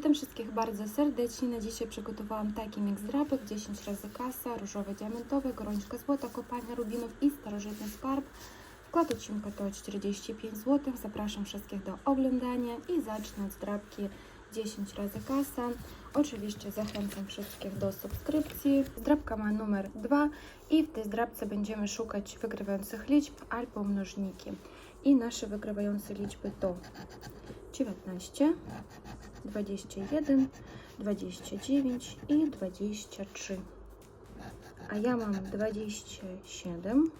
Witam wszystkich bardzo serdecznie. Na dzisiaj przygotowałam taki miks drapek 10 razy kasa, różowe diamentowe, gorączka złota, kopalnia rubinów i starożytny skarb. Wkład odcinka to 45 zł. Zapraszam wszystkich do oglądania i zacznę od drapki 10 razy kasa. Oczywiście zachęcam wszystkich do subskrypcji. Zdrabka ma numer 2 i w tej zdrabce będziemy szukać wygrywających liczb albo mnożniki. I nasze wygrywające liczby to 19, 21, 29 i 23. A ja mam 27,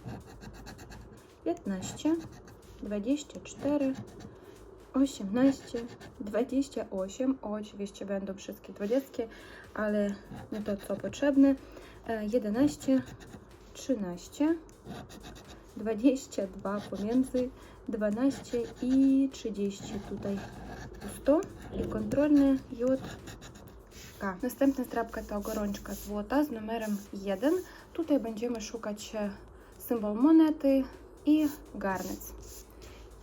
15, 24, 18, 28. Oczywiście będą wszystkie 20, ale nie to co potrzebne. E, 11, 13, 22 pomiędzy 12 i 30 tutaj pusto i kontrolny J. K. Następna strapka to gorączka złota z numerem 1. Tutaj będziemy szukać e, symbol monety i garnec.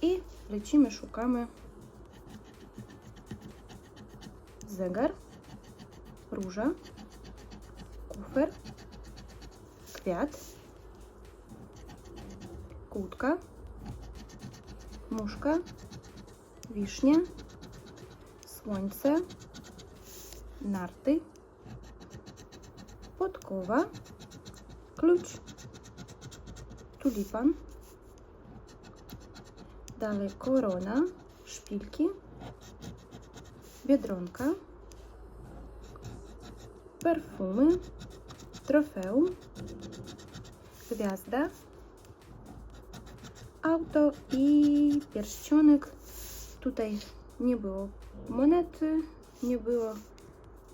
I lecimy, szukamy zegar, róża, kufer, kwiat, kłódka, muszka, wisznia, słońce, narty, podkowa, klucz, tulipan, dalej korona, szpilki, biedronka, perfumy, trofeum, gwiazda, auto i pierścionek. Tutaj nie było monety, nie było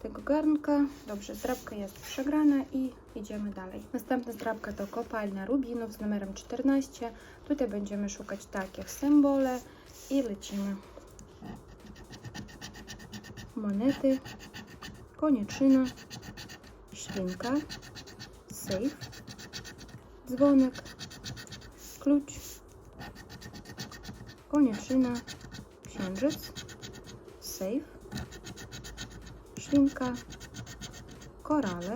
tego garnka. Dobrze, zdrabka jest przegrana i idziemy dalej. Następna zdrabka to kopalnia rubinów z numerem 14. Tutaj będziemy szukać takich symbole i lecimy. Monety, koniczyna, świnka, safe, dzwonek, klucz, koniczyna, księżyc, safe, szlinka, korale,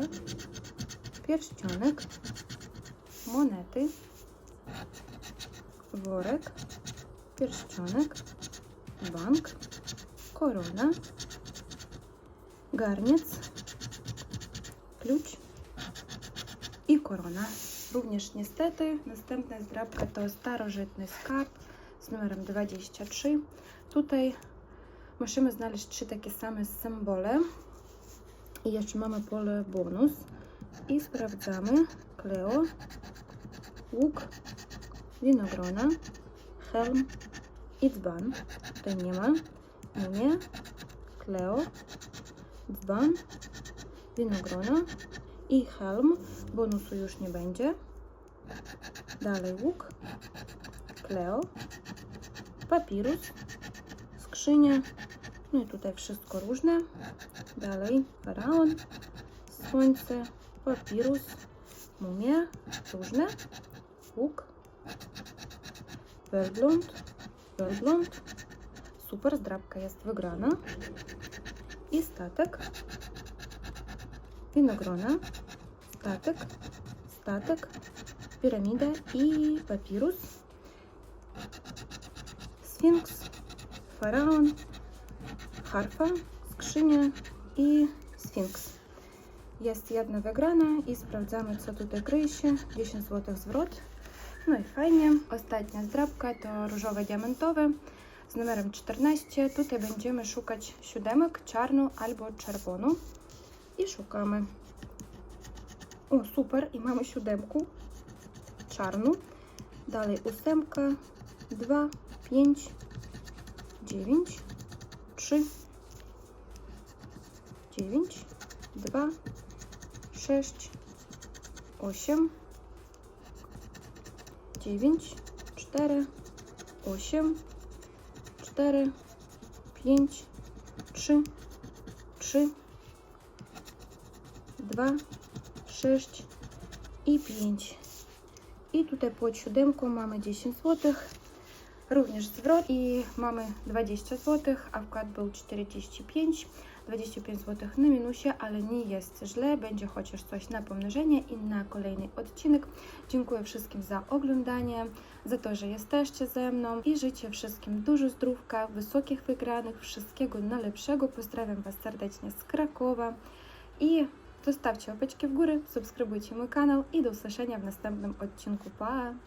pierścionek, monety, worek, pierścionek, bank, korona, garniec, klucz. I korona. Również niestety. Następna zdrabka to starożytny skarb z numerem 23. Tutaj musimy znaleźć trzy takie same symbole. I jeszcze mamy pole bonus. I sprawdzamy. Kleo, łuk, winogrona, helm i dzban. Tutaj nie ma. Nie. Kleo, dzban, winogrona i helm. Bonusu już nie będzie. Dalej łuk, kleo, papirus, skrzynia, no i tutaj wszystko różne. Dalej faraon, słońce, papirus, mumia, różne, łuk, werbląd, werbląd, super, zdrabka jest wygrana i statek, winogrona, statek, statek, piramida i papirus, sfinks, faraon, harfa, skrzynia i sfinks. Jest jedna wygrana i sprawdzamy, co tutaj kryje się. 10 zł zwrot. No i fajnie. Ostatnia zdrabka to różowe diamentowe z numerem 14. Tutaj będziemy szukać siódemek, czarną albo czerwoną. I szukamy. O, super. I mamy siódemku czarną. Dalej ósemka, 2, 5, 9, 3, 9, 2, 6, 8, 9, 4, 8, 4, 5, 3, 3, 2, 6 i 5. I tutaj pod siódemką mamy 10 zł. Również zwrot i mamy 20 zł, a wkład był 45. 25 zł na minusie, ale nie jest źle, będzie chociaż coś na pomnożenie i na kolejny odcinek. Dziękuję wszystkim za oglądanie, za to, że jesteście ze mną i życzę wszystkim dużo zdrówka, wysokich wygranych, wszystkiego najlepszego. Pozdrawiam Was serdecznie z Krakowa i zostawcie łapeczki w górę, subskrybujcie mój kanał i do usłyszenia w następnym odcinku. Pa!